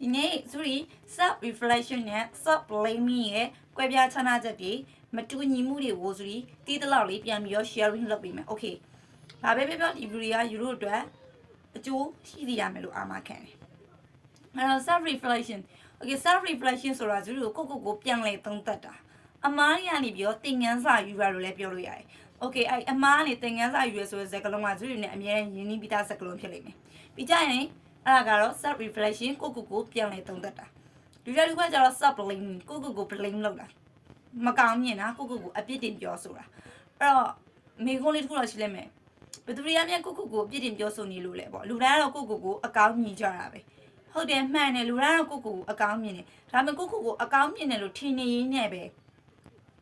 ဒီနေ့ sorry sub reflection နဲ့ sub blaming ရဲ့ကွဲပြားခြားနားချက်တွေမတူညီမှုတွေကို sorry တီးတလောက်လေးပြန်ပြီးတော့ sharing လုပ်ပေးမယ် okay ဘာပဲပြောပြောဒီ video ကယူရိုအတွက်အကျိုးရှိသေးရမယ်လို့အာမခံတယ်အဲ့တော့ self reflection okay self reflection ဆိုတာသူတို့ကိုကိုကိုပြန်လဲသုံးသပ်တာအမားကြီးကနေပြီးတော့သင်ငန်းစာယူရလို့လည်းပြောလို့ရတယ် okay အဲ့အမားကနေသင်ငန်းစာယူရဆိုတဲ့စကားလုံးကသူတို့နဲ့အများကြီးရင်းနှီးပြီးသားစကားလုံးဖြစ်လိမ့်မယ်ပြီးကြရင် အဲ့ဒါကတော့ self reflection ကိုကိုကိုပြန်လဲသုံးသပ်တာလူတွေလူကကျတော့ self blame ကိုကိုကို blame လုပ်တာမကောင်းမြင်တာကိုကိုကိုအပြစ်တင်ပြောဆိုတာအဲ့တော့မိကုန်းလေးတစ်ခုတော့ရှိလိမ့်မယ်ဘယ်သူတွေကမြန်ကိုကိုကိုအပြစ်တင်ပြောဆိုနေလို့လဲပေါ့လူတိုင်းကတော့ကိုကိုကိုအကောင်းမြင်ကြတာပဲဟုတ်တယ်မှန်တယ်လူတိုင်းကတော့ကိုကိုကိုအကောင်းမြင်တယ်ဒါပေမဲ့ကိုကိုကိုအကောင်းမြင်တယ်လို့ထင်နေရင်းနဲ့ပဲ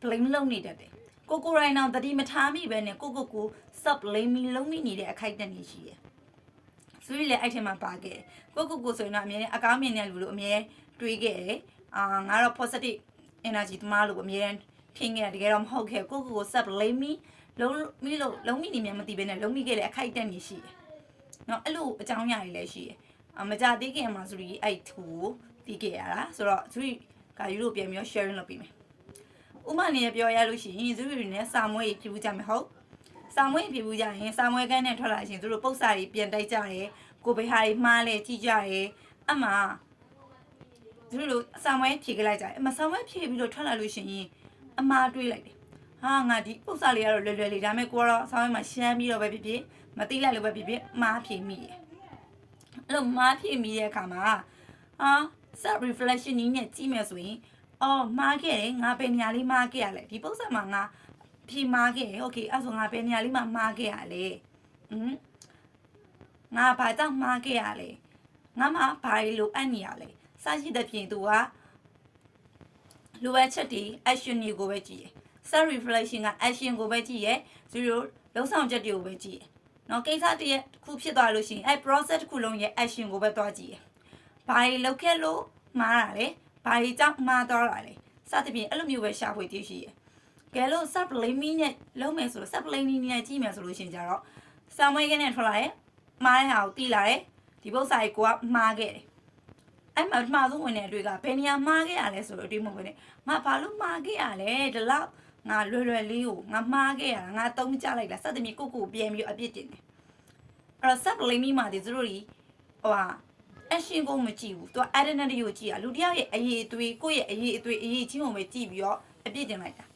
blame လုပ်နေတတ်တယ်ကိုကိုရိုင်းအောင်တတိမထားမိပဲနဲ့ကိုကိုကို sub blaming လုပ်မိနေတဲ့အခိုက်အတန့်ကြီးရှိတယ် ဆိုရင်လည်းအဲ့ထက်မှာပါခဲ့တယ်ကိုကိုကိုဆိုရင်တော့အမြဲတမ်းအကောင်းမြင်တဲ့လူလို့အမြဲတွေးခဲ့တယ်အာငါတော့ positive energy တမားလို့အမြဲတမ်းထင်ခဲ့တယ်တကယ်တော့မဟုတ်ခဲ့ကိုကိုကို sub blaming လုံးမိလို့လုံးမိနေမြန်မသိဘဲနဲ့လုံးမိခဲ့တဲ့အခိုက်အတန့်ကြီးရှိတယ်နော်အဲ့လိုအကြောင်းအရာတွေလည်းရှိတယ်အမကြသေးခင်မှာဆိုပြီးအဲ့သူကိုတီးခဲ့ရတာဆိုတော့သူကယူရိုပြန်ပြီးတော့ sharing လုပ်ပေးမယ်ဥမနေပြောရလို့ရှိရင်သူတို့တွေနဲ့စာမွေးပြူကြမယ်ဟုတ် စာမွေးပြူကြရင်စာမွေးကန်းနဲ့ထွက်လာရှင်သူတို့ပု္ပ္ပစာတွေပြန်တိုက်ကြတယ်ကိုဘေဟာတွေမှားလဲကြည့်ကြတယ်အမှသူတို့စာမွေးဖြေကြလိုက်ကြတယ်အမှစာမွေးဖြေပြီးတော့ထွက်လာလို့ရှိရင်အမှားတွေးလိုက်တယ်ဟာငါဒီပု္ပ္ပစာလေးကတော့လွယ်လွယ်လေးဒါပေမဲ့ကိုကတော့စာမွေးမှာရှမ်းပြီးတော့ပဲဖြစ်ဖြစ်မသိလိုက်လို့ပဲဖြစ်ဖြစ်မှားဖြေမိတယ်အဲ့လိုမှားဖြေမိတဲ့အခါမှာဟာ self reflection နည်းနဲ့ကြည့်မယ်ဆိုရင်အော်မှားခဲ့တယ်ငါပဲနေရာလေးမှားခဲ့ရလဲဒီပု္ပ္ပစာမှာငါ ဖြေမှားခဲ့โอเคအဲ့ဆိုငါပဲနေရာလေးမှာမှားခဲ့ရလဲဟမ်ငါဘာကြောင့်မှားခဲ့ရလဲငါမှဘာလို့အပ်နေရလဲစရှိတဲ့ပြင်သူကလိုအပ်ချက်တွေ action တွေကိုပဲကြည့်ရယ် self reflection က action ကိုပဲကြည့်ရယ်သူတို့လုံဆောင်ချက်တွေကိုပဲကြည့်ရယ်နော်ကိစ္စတည်းတစ်ခုဖြစ်သွားလို့ရှိရင်အဲ့ process တစ်ခုလုံးရဲ့ action ကိုပဲတွားကြည့်ရယ်ဘာတွေလုပ်ခဲ့လို့မှားတာလဲ ဘာကြီးကြောင့်မှားသွားတာလဲစသဖြင့်အဲ့လိုမျိုးပဲရှာဖွေတည်ရှိရယ် ကဲလို့ sub blaming နဲ့လုံးမယ်ဆိုလို့ sub blaming နဲ့ကြည့်မယ်ဆိုလို့ရှိရင်ကြတော့စာမွေးကနေထွက်လာရဲ့မှားတဲ့ဟာကိုတီးလာတယ်ဒီပု္ပ္ပစာကြီးကိုကမှားခဲ့တယ်အဲ့မှာမှားဆုံးဝင်တဲ့အတွေ့ကဘယ်နေရာမှားခဲ့ရလဲဆိုတော့အတွေ့မဟုတ်ဘူးနဲ့ငါဘာလို့မှားခဲ့ရလဲဒီလောက်ငါလွယ်လွယ်လေးကိုငါမှားခဲ့ရတာငါတုံးကြလိုက်တာစသဖြင့်ကိုကိုပြန်ပြီးအပြစ်တင်တယ်အဲ့တော့ sub blaming မှာဒီသူတို့ကြီးဟိုဟာ action ကိုမကြည့်ဘူး။ तू identity ကိုကြည့်တာလူတစ်ယောက်ရဲ့အရေးအသွေးကိုယ့်ရဲ့အရေးအသွေးအရေးချင်းကိုပဲကြည့်ပြီးတော့အပြစ်တင်လိုက်တာ။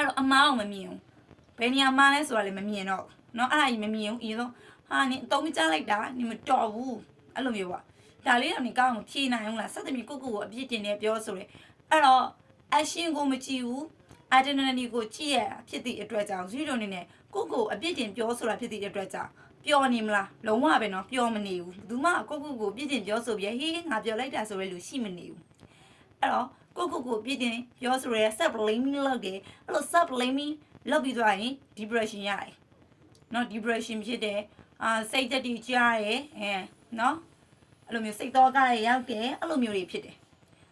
အဲ့တော့အမားအောင်မမြင်ဘူး။ဘယ်နေရာမှာလဲဆိုတာလည်းမမြင်တော့ဘူး။เนาะအဲ့ဒါကြီးမမြင်ဘူး။အရင်ဆုံးဟာနင်အတုံးမကြလိုက်တာနင်မတော်ဘူး။အဲ့လိုမျိုးပေါ့။ဒါလေးတော့နင်ကောင်းအောင်ဖြေနိုင်အောင်လား။စသဖြင့်ကိုကိုကိုအပြစ်တင်နေပြောဆိုတယ်။အဲ့တော့ action ကိုမကြည့်ဘူး။ identity ကိုကြည့်ရတာဖြစ်သည့်အတွက်ကြောင့်ဇီရိုနေနဲ့ကိုကိုအပြစ်တင်ပြောဆိုတာဖြစ်သည့်အတွက်ကြောင့်ပျော်နေမလားလုံးဝပဲเนาะပျော်မနေဘူးဘူးမှကိုကိုကိုပြည့်တင်ပြောဆိုပြီးဟေးငါပျော်လိုက်တာဆိုရလို့ရှိမနေဘူးအဲ့တော့ ကိုကိုကိုပြစ်တင်ပြောဆိုရဲ self blaming လုပ်တယ်အဲ့လို self blaming လုပ်ပြီးသွားရင် depression ရတယ်နော် depression ဖြစ်တယ်အာစိတ်သက်တည်ကြားတယ်အဲနော်အဲ့လိုမျိုးစိတ်သောကတွေရောက်တယ်အဲ့လိုမျိုးတွေဖြစ်တယ်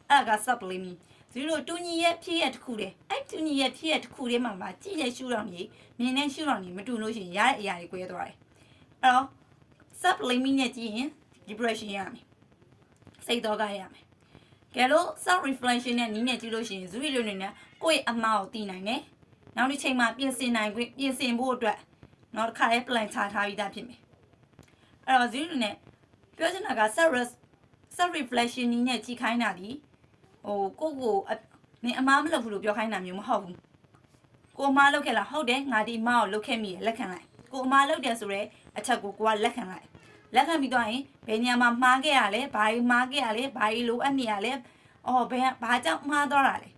အဲ့ဒါက self blaming ဒီလိုတူညီရဲ့ဖြစ်ရတစ်ခုတည်းအဲ့တူညီရဲ့ဖြစ်ရတစ်ခုတည်းမှာမှာကြည့်ရရှုတော့မြေမြင်နေရှုတော့မြေမတူလို့ရှိရင်ရတဲ့အရာတွေကွဲသွားတယ်အဲ့တော့ self blaming နဲ့ကြည့်ရင် depression ရမယ်စိတ်တော့ကရမယ် ကဲလို့ self reflection နဲ့နီးနဲ့ကြည့်လို့ရှိရင်ဇူရီလိုနေနဲ့ကိုယ့်ရဲ့အမှားကိုသိနိုင်တယ်နောက်တစ်ချိန်မှာပြင်ဆင်နိုင်ခွင့်ပြင်ဆင်ဖို့အတွက်နောက်တစ်ခါလေး plan ချထားပြီးသားဖြစ်မယ်အဲ့တော့ဇူရီလိုနဲ့ပြောချင်တာက self self reflection နီးနဲ့ကြည့်ခိုင်းတာဒီဟိုကိုကိုနင်အမှားမလုပ်ဘူးလို့ပြောခိုင်းတာမျိုးမဟုတ်ဘူးကိုအမှားလုပ်ခဲ့လားဟုတ်တယ်ငါဒီအမှားကိုလုပ်ခဲ့မိရလက်ခံလိုက်ကိုအမှားလုပ်တယ်ဆိုတော့အချက်ကိုကိုကလက်ခံလိုက် လက်ခံပြီးတော့ရင်ဘယ်ညမှာမှားခဲ့ရလဲဘာကြီးမှားခဲ့ရလဲဘာကြီးလိုအပ်နေရလဲအော်ဘယ်ဘာကြောင့်မှားသွားတာလဲ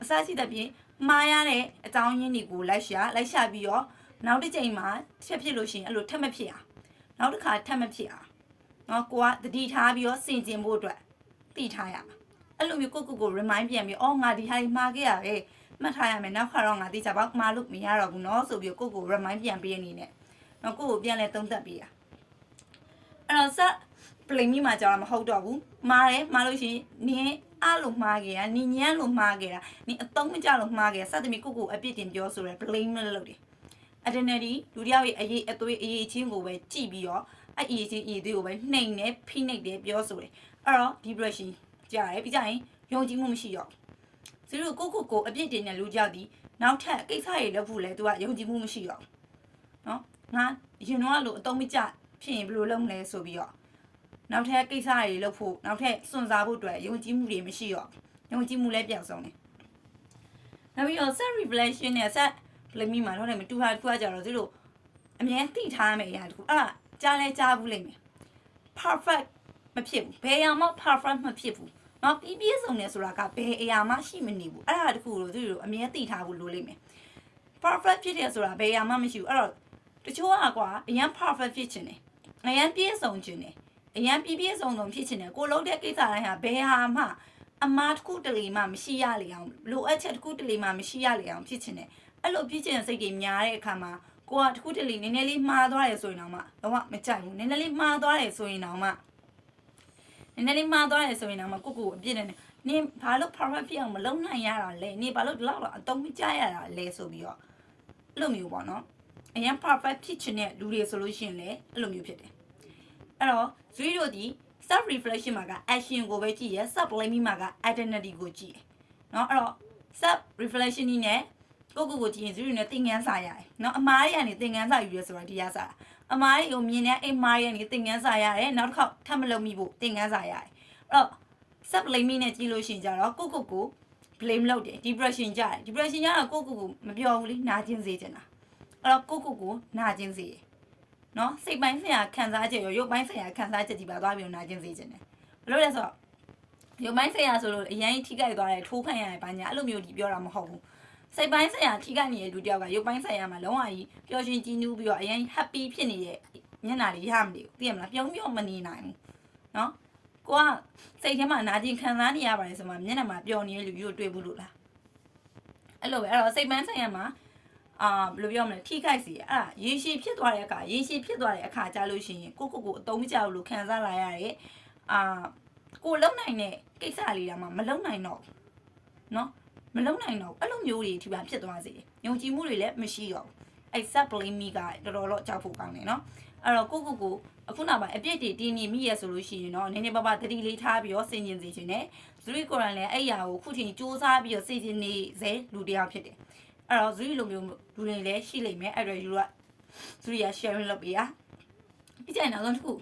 အစရှိတဲ့ပြင်မှားရတဲ့အကြောင်းရင်းတွေကိုလိုက်ရှာလိုက်ရှာပြီးတော့နောက်တစ်ချိန်မှာဖြစ်ဖြစ်လို့ရှိရင်အဲ့လိုထပ်မဖြစ်အောင်နောက်တစ်ခါထပ်မဖြစ်အောင်နော်ကိုကတတိထားပြီးတော့စင်ကျင်ဖို့အတွက်သိထားရမှာအဲ့လိုမျိုးကိုကိုကို remind ပြန်ပြီးအော်ငါဒီဟာကြီးမှားခဲ့ရပဲမှတ်ထားရမယ်နောက်ခါတော့ငါသိချပါမှားလို့မရတော့ဘူးเนาะဆိုပြီးကိုကို remind ပြန်ပေးနေတယ်နော်ကိုကိုပြန်လဲသုံးသပ်ပေးတာ အဲ့တော့စပလိမီမှာကြာတာမဟုတ်တော့ဘူးမှားတယ်မှားလို့ရှိရင်နင်းအားလို့မှားခဲ့တာနင်းညမ်းလို့မှားခဲ့တာနင်းအတုံးမကြလို့မှားခဲ့တာစသဖြင့်ကိုကိုအပြစ်တင်ပြောဆိုရဲ blame လုပ်တယ် identity လူတယောက်ရဲ့အရေးအသွေးအရေးချင်းကိုပဲကြည့်ပြီးတော့အဲ့အရေးချင်းအရေးသေးကိုပဲနှိမ်နေဖိနှိပ်တယ်ပြောဆိုတယ်အဲ့တော့ depression ကြာတယ်ပြီးကြရင်ယုံကြည်မှုမရှိတော့သူတို့ကိုကိုကိုအပြစ်တင်တဲ့လူကြောက်ဒီနောက်ထပ်ကိစ္စတွေလုပ်ဖို့လဲသူကယုံကြည်မှုမရှိတော့နော်ငါရင်တော့လို့အတုံးမကျ ဖြစ်ရင်ဘယ်လိုလုပ်မလဲဆိုပြီးတော့နောက်ထပ်ကိစ္စတွေလုပ်ဖို့နောက်ထပ်စွန့်စားဖို့အတွက်ယုံကြည်မှုတွေမရှိတော့ယုံကြည်မှုလည်းပြောင်းဆုံးတယ်နောက်ပြီးတော့ set reflection နဲ့ set လိမ့်မိမှာတော့လည်းမတူဟာတူဟာကြတော့သူတို့အမြဲသိထားမယ်အရာတခုအဲ့ဒါကြားလဲကြားဘူးလိမ့်မယ် perfect မဖြစ်ဘူးဘယ်အရာမှ perfect မဖြစ်ဘူးနော်ပြည့်ပြည့်စုံနေဆိုတာကဘယ်အရာမှရှိမနေဘူးအဲ့ဒါတခုလို့သူတို့အမြဲသိထားဖို့လိုလိမ့်မယ် perfect ဖြစ်တယ်ဆိုတာဘယ်အရာမှမရှိဘူးအဲ့တော့တချို့อ่ะကွာအရင် perfect ဖြစ်ချင်တယ် အရင်ပြည့်စုံချင်တယ်အရင်ပြည့်ပြည့်စုံစုံဖြစ်ချင်တယ်ကိုလုံးတဲ့ကိစ္စတိုင်းဟာဘယ်ဟာမှအမားတစ်ခုတလေမှမရှိရလေအောင်လိုအပ်ချက်တစ်ခုတလေမှမရှိရလေအောင်ဖြစ်ချင်တယ်အဲ့လိုဖြစ်ချင်တဲ့စိတ်တွေများတဲ့အခါမှာကိုကတစ်ခုတလေနည်းနည်းလေးမှားသွားတယ်ဆိုရင်တော့မှတော့မကြိုက်ဘူးနည်းနည်းလေးမှားသွားတယ်ဆိုရင်တော့မှနည်းနည်းလေးမှားသွားတယ်ဆိုရင်တော့မကိုကိုအပြစ်နဲ့နင်ဘာလို့ perfect ဖြစ်အောင်မလုပ်နိုင်ရတာလဲနင်ဘာလို့ဒီလောက်တော့အတုံးမကြရတာလဲဆိုပြီးတော့အဲ့လိုမျိုးပေါ့နော်အရင် perfect ဖြစ်ချင်တဲ့လူတွေဆိုလို့ရှိရင်လည်းအဲ့လိုမျိုးဖြစ်တယ် အဲ့တော့ zero ဒီ self reflection မှာက action ကိုပဲကြည့်ရ sub blaming မှာက identity ကိုကြည့်ရเนาะအဲ့တော့ self reflection နည်းနဲ့ကိုကိုကိုကြည့်ရင် zero နဲ့သင်ခန်းစာရတယ်เนาะအမားတွေကနေသင်ခန်းစာယူရဆိုတာဒီရစာအမားတွေကိုမြင်တဲ့အိမ်မားတွေကနေသင်ခန်းစာရတယ်နောက်တစ်ခေါက်ထပ်မလုပ်မိဖို့သင်ခန်းစာရတယ်အဲ့တော့ sub blaming နဲ့ကြည့်လို့ရှိရင်ကြတော့ကိုကိုကို blame လုပ်တယ် depression ကြတယ် depression ကြတော့ကိုကိုကိုမပြောဘူးလေနာကျင်စေချင်တာအဲ့တော့ကိုကိုကိုနာကျင်စေတယ် နော်စိတ်ပိုင်းဆိုင်ရာခံစားချက်ရောရုပ်ပိုင်းဆိုင်ရာခံစားချက်ကြီးပါသွားပြီးတော့နာကျင်စေချင်တယ်ဘယ်လိုလဲဆိုတော့ရုပ်ပိုင်းဆိုင်ရာဆိုလို့အရင်ထိခိုက်သွားတယ်ထိုးခံရတယ်ဘာညာအဲ့လိုမျိုးဒီပြောတာမဟုတ်ဘူးစိတ်ပိုင်းဆိုင်ရာထိခိုက်နေတဲ့လူတယောက်ကရုပ်ပိုင်းဆိုင်ရာမှာလုံးဝကြီးပျော်ရွှင်ကြည်နူးပြီးတော့အရင် happy ဖြစ်နေတဲ့ညနာလေးရမလို့သိရမလားပြုံးပြုံးမနေနိုင်ဘူးနော်ကိုကစိတ်ထဲမှာနာကျင်ခံစားနေရပါတယ်ဆိုမှမျက်နှာမှာပျော်နေတဲ့လူမျိုးတွေ့ဘူးလို့လားအဲ့လိုပဲအဲ့တော့စိတ်ပိုင်းဆိုင်ရာမှာ အာဘယ်လိုပြောမလဲထိခိုက်စီအဲ့ဒါရေရှည်ဖြစ်သွားတဲ့အခါရေရှည်ဖြစ်သွားတဲ့အခါကြလို့ရှိရင်ကိုကိုကိုအတုံးမကြောက်လို့ခံစားလာရတဲ့အာကိုလုံနိုင်တဲ့ကိစ္စလေးတောင်မှမလုံနိုင်တော့ဘူးနော်မလုံနိုင်တော့ဘူးအဲ့လိုမျိုးတွေဒီပါဖြစ်သွားစေတယ်ယုံကြည်မှုတွေလည်းမရှိတော့ဘူးအဲ့ sub blame me ကတော်တော်တော့ကြောက်ဖို့ကောင်းတယ်နော်အဲ့တော့ကိုကိုကိုအခုနောက်ပိုင်းအပြစ်တွေတင်းနေမိရဆိုလို့ရှိရင်တော့နည်းနည်းပါးပါးတတိလေးထားပြီးတော့စင်ကျင်စေခြင်းနဲ့ဇူရီကိုရန်လည်းအဲ့ရာကိုခုချိန်စူးစမ်းပြီးတော့စေကျင်နေစေလူတစ်ယောက်ဖြစ်တယ် အဲ့တော့ဇူရီလိုမျိုးလူတွေလည်းရှိလိမ့်မယ်အဲ့တော့ယူကဇူရီက sharing လုပ်ပေးရပြီးကြရင်နောက်ဆုံးတစ်ခု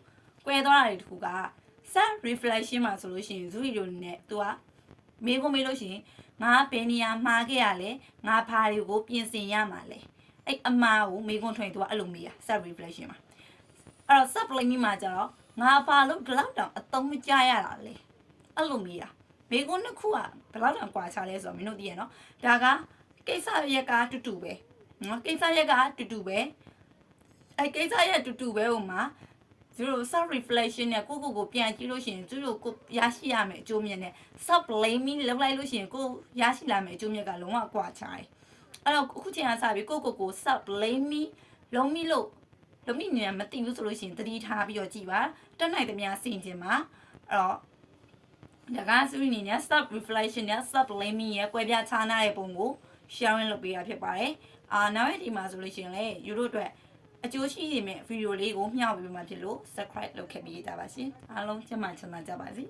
ကွဲသွားတာတွေတစ်ခုက self reflection မှာဆိုလို့ရှိရင်ဇူရီလိုနဲ့ तू ကမေးခွန်းမေးလို့ရှိရင်ငါဘယ်နေရာမှားခဲ့ရလဲငါဘာတွေကိုပြင်ဆင်ရမှာလဲအဲ့အမှားကိုမေးခွန်းထွင် तू ကအဲ့လိုမေးရ self reflection မှာအဲ့တော့ self blaming မှာကျတော့ငါဘာလို့ဒီလောက်တောင်အသုံးမကျရတာလဲအဲ့လိုမေးတာမေးခွန်းတစ်ခုကဘယ်လောက်တောင်ကွာခြားလဲဆိုတော့မင်းတို့သိရနော်ဒါက ကိစ္စရက်ကတူတူပဲနော်ကိစ္စရက်ကတူတူပဲအဲ့ကိစ္စရက်တူတူပဲဟိုမှာသူတို့ self reflection နဲ့ကိုကိုကိုပြန်ကြည့်လို့ရှိရင်သူတို့ကိုရရှိရမယ်အကျိုးမြတ်နဲ့ self blaming လောက်လိုက်လို့ရှိရင်ကိုရရှိလာမယ်အကျိုးမြတ်ကလုံးဝကွာခြားတယ်အဲ့တော့အခုချိန်ကစပြီးကိုကိုကို self blaming လုံးမိလို့လုံးမိနေမသိဘူးဆိုလို့ရှိရင်သတိထားပြီးတော့ကြည်ပါတက်နိုင်သမျှစင်ကျင်ပါအဲ့တော့ဒါကစူးနေနဲ့ self reflection နဲ့ self blaming ရဲ့ကွဲပြားခြားနားတဲ့ပုံကို sharing လုပ်ပေးတာဖြစ်ပါတယ်အာနောက်ရက်ဒီမှာဆိုလို့ရှိရင်လေယူတို့အတွက်အကျိုးရှိနေမဲ့ဗီဒီယိုလေးကိုမျှဝေပေးမှဖြစ်လို့ subscribe လုပ်ခဲ့ပေးကြပါရှင်အားလုံးကျမချမ်းသာကြပါစေ